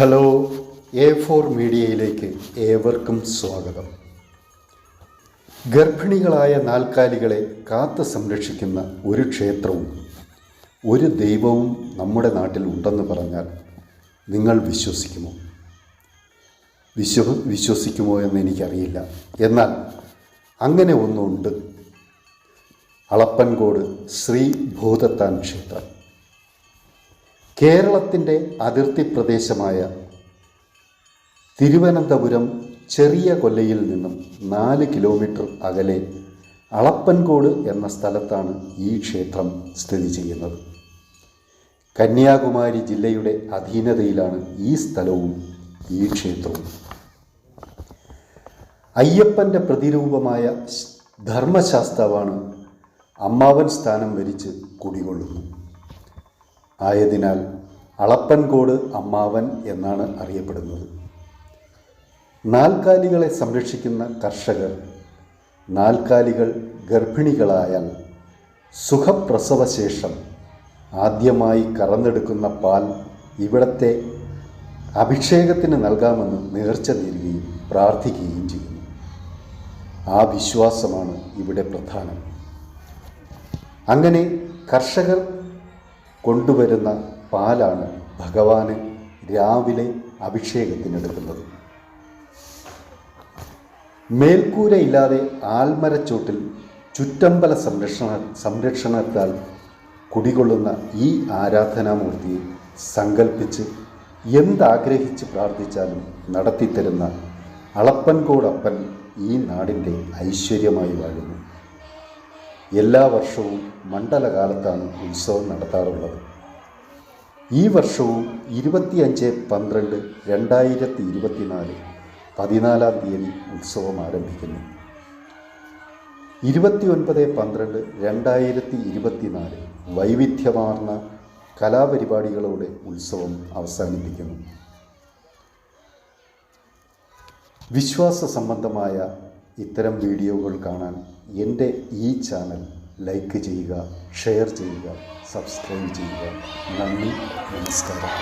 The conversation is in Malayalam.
ഹലോ എ ഫോർ മീഡിയയിലേക്ക് ഏവർക്കും സ്വാഗതം. ഗർഭിണികളായ നാൽക്കാലികളെ കാത്തു സംരക്ഷിക്കുന്ന ഒരു ക്ഷേത്രവും ഒരു ദൈവവും നമ്മുടെ നാട്ടിൽ ഉണ്ടെന്ന് പറഞ്ഞാൽ നിങ്ങൾ വിശ്വസിക്കുമോ? വിശ്വ വിശ്വസിക്കുമോ എന്ന് എനിക്കറിയില്ല. എന്നാൽ അങ്ങനെ ഒന്നുണ്ട്. അളപ്പൻകോട് ശ്രീ ഭൂതത്താൻ ക്ഷേത്രം. കേരളത്തിന്റെ അതിർത്തി പ്രദേശമായ തിരുവനന്തപുരം ചെറിയ കൊല്ലയിൽ നിന്നും നാല് കിലോമീറ്റർ അകലെ അളപ്പൻകോട് എന്ന സ്ഥലത്താണ് ഈ ക്ഷേത്രം സ്ഥിതി ചെയ്യുന്നത്. കന്യാകുമാരി ജില്ലയുടെ അധീനതയിലാണ് ഈ സ്ഥലവും ഈ ക്ഷേത്രവും. അയ്യപ്പന്റെ പ്രതിരൂപമായ ധർമ്മശാസ്താവാണ് അമ്മാവൻ സ്ഥാനം വരിച്ച് കുടികൊള്ളുന്നു. ആയതിനാൽ അളപ്പൻകോട് അമ്മാവൻ എന്നാണ് അറിയപ്പെടുന്നത്. നാൽക്കാലികളെ സംരക്ഷിക്കുന്ന കർഷകർ നാൽക്കാലികൾ ഗർഭിണികളായാൽ സുഖപ്രസവശേഷം ആദ്യമായി കറന്നെടുക്കുന്ന പാൽ ഇവിടത്തെ അഭിഷേകത്തിന് നൽകാമെന്ന് നേർച്ച നേരുകയും പ്രാർത്ഥിക്കുകയും ചെയ്യുന്നു. ആ വിശ്വാസമാണ് ഇവിടെ പ്രധാനം. അങ്ങനെ കർഷകർ കൊണ്ടുവരുന്ന പാലാണ് ഭഗവാന് രാവിലെ അഭിഷേകത്തിനെടുക്കുന്നത്. മേൽക്കൂരയില്ലാതെ ആൽമരച്ചോട്ടിൽ ചുറ്റമ്പല സംരക്ഷണ സംരക്ഷണത്താൽ കുടികൊള്ളുന്ന ഈ ആരാധനാമൂർത്തിയെ സങ്കല്പിച്ച് എന്താഗ്രഹിച്ച് പ്രാർത്ഥിച്ചാലും നടത്തിത്തരുന്ന അളപ്പൻകോടപ്പൻ ഈ നാടിന്റെ ഐശ്വര്യമായി വാഴുന്നു. എല്ലാ വർഷവും മണ്ഡലകാലത്താണ് ഉത്സവം നടത്താറുള്ളത്. ഈ വർഷവും ഇരുപത്തിയഞ്ച് പന്ത്രണ്ട് രണ്ടായിരത്തി ഇരുപത്തിനാല് പതിനാലാം തീയതി ഉത്സവം ആരംഭിക്കുന്നു. ഇരുപത്തിയൊൻപത് പന്ത്രണ്ട് രണ്ടായിരത്തി ഇരുപത്തിനാല് വൈവിധ്യമാർന്ന കലാപരിപാടികളോടെ ഉത്സവം അവസാനിപ്പിക്കുന്നു. വിശ്വാസ സംബന്ധമായ ഇത്തരം വീഡിയോകൾ കാണാൻ എന്റെ ഈ ചാനൽ ലൈക്ക് ചെയ്യുക ഷെയർ ചെയ്യുക സബ്സ്ക്രൈബ് ചെയ്യുക നന്ദി നമസ്കാരം.